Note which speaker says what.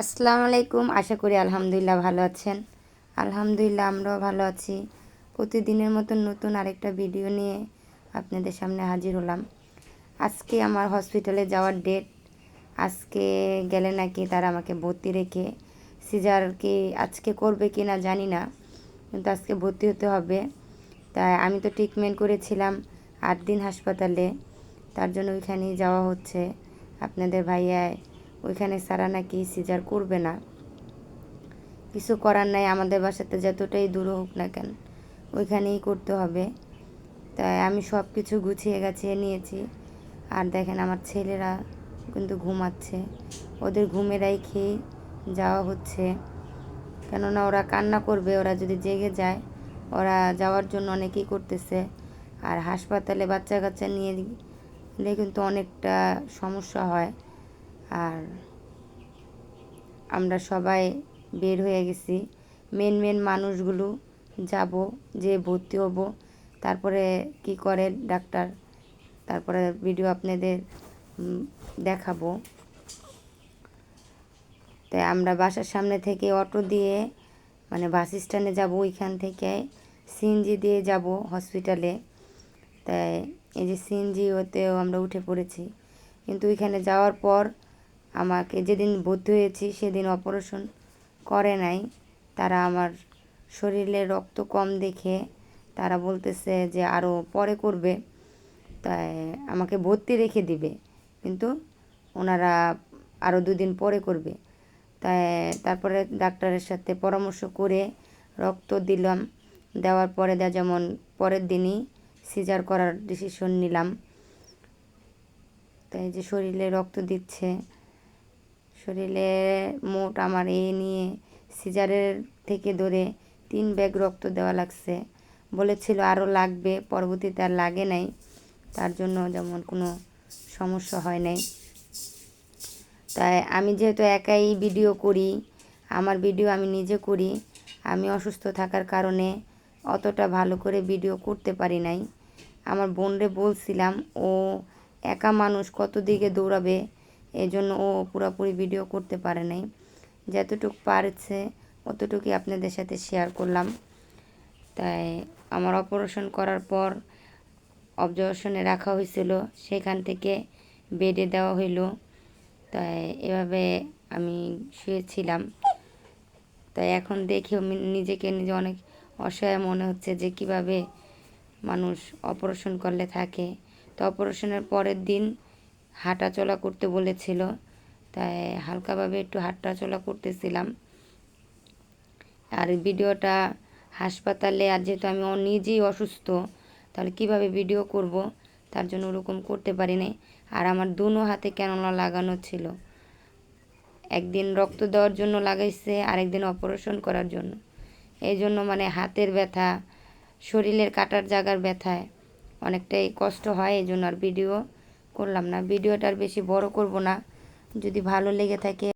Speaker 1: আসসালামু আলাইকুম। আশা করি আলহামদুলিল্লাহ ভালো আছেন। আলহামদুলিল্লাহ আমরাও ভালো আছি। প্রতিদিনের মতন নতুন আরেকটা ভিডিও নিয়ে আপনাদের সামনে হাজির হলাম। আজকে আমার হসপিটালে যাওয়ার ডেট। আজকে গেলে নাকি তারা আমাকে ভর্তি রেখে সিজার কি আজকে করবে কি না জানি না, কিন্তু আজকে ভর্তি হতে হবে। তাই আমি তো ট্রিটমেন্ট করেছিলাম আট দিন হাসপাতালে, তার জন্য ওইখানেই যাওয়া হচ্ছে। আপনাদের ভাইয়ায় ওইখানে সারা নাকি সিজার করবে না। কিছু করার নাই, আমাদের বাসাতে যতটাই দূর হোক না কেন, ওইখানেই করতে হবে। তাই আমি সব কিছু গুছিয়ে গাছিয়ে নিয়েছি। আর দেখেন আমার ছেলেরা কিন্তু ঘুমাচ্ছে। ওদের ঘুমেরাই খেয়ে যাওয়া হচ্ছে। কেননা ওরা কান্না করবে, ওরা যদি জেগে যায়, ওরা যাওয়ার জন্য অনেকেই করতেছে। আর হাসপাতালে বাচ্চা কাচ্চা নিয়ে কিন্তু অনেকটা সমস্যা হয়। আর আমরা সবাই বের হয়ে গেছি। মেন মেন মানুষগুলো যাব, যে ভর্তি হব। তারপরে কি করে ডাক্তার? তারপরে ভিডিও আপনাদের দেখাবো। তাই আমরা বাসার সামনে থেকে অটো দিয়ে মানে বাস স্ট্যান্ডে যাব ওইখান থেকে। সিএনজি দিয়ে যাব হসপিটালে তাই এই যে সিএনজি ওতেও আমরা উঠে পড়েছি। কিন্তু ওইখানে যাওয়ার পর আমাকে যেদিন ভর্তি হয়েছি, সেদিন অপারেশন করে নাই। তারা আমার শরীরে রক্ত কম দেখে তারা বলতেছে যে আরও পরে করবে। তাই আমাকে ভর্তি রেখে দিবে। কিন্তু ওনারা আরও দুদিন পরে করবে। তাই তারপরে ডাক্তারের সাথে পরামর্শ করে রক্ত দিলাম। দেওয়ার পরে দেওয়া যেমন পরের দিনই সিজার করার ডিসিশন নিলাম। তাই যে শরীরে রক্ত দিচ্ছে শরীরে মোট আমার এ নিয়ে সিজারের থেকে ধরে তিন ব্যাগ রক্ত দেওয়া লাগছে। বলেছিল আরও লাগবে, পরবর্তীতে আর লাগে নাই। তার জন্য যেমন কোনো সমস্যা হয় নাই। তাই আমি যেহেতু একাই ভিডিও করি, আমার ভিডিও আমি নিজে করি, আমি অসুস্থ থাকার কারণে অতটা ভালো করে ভিডিও করতে পারি নাই। আমার বোনরে বলছিলাম, ও একা মানুষ কত দিকে দৌড়াবে? এই জন্য ও পুরোপুরি ভিডিও করতে পারে নাই। যতটুকু পারছে, অতটুকুই আপনাদের সাথে শেয়ার করলাম। তাই আমার অপারেশন করার পর অবজারভেশনে রাখা হয়েছিল, সেখান থেকে বেডে দেওয়া হইল। তাই এভাবে আমি শুয়েছিলাম। তাই এখন দেখে নিজেকে নিজে অনেক অসহায় মনে হচ্ছে যে কীভাবে মানুষ অপারেশন করলে থাকে। তো অপারেশনের পরের দিন হাঁটা চলা করতে বলেছিল, তাই হালকাভাবে একটু হাঁটা চলা করতেছিলাম। আর ভিডিওটা হাসপাতালে, আর যেহেতু আমি নিজেই অসুস্থ, তাহলে কীভাবে ভিডিও করব? তার জন্য ওরকম করতে পারি নাই আর আমার দুনো হাতে কেননা লাগানো ছিল। একদিন রক্ত দেওয়ার জন্য লাগাইছে, আরেকদিন অপারেশন করার জন্য। এই জন্য মানে হাতের ব্যথা, শরীরের কাটার জায়গার ব্যথায় অনেকটাই কষ্ট হয়, এই জন্য আর ভিডিও করলাম না। ভিডিওটা আর বেশি বড় করব না। যদি ভালো লেগে থাকে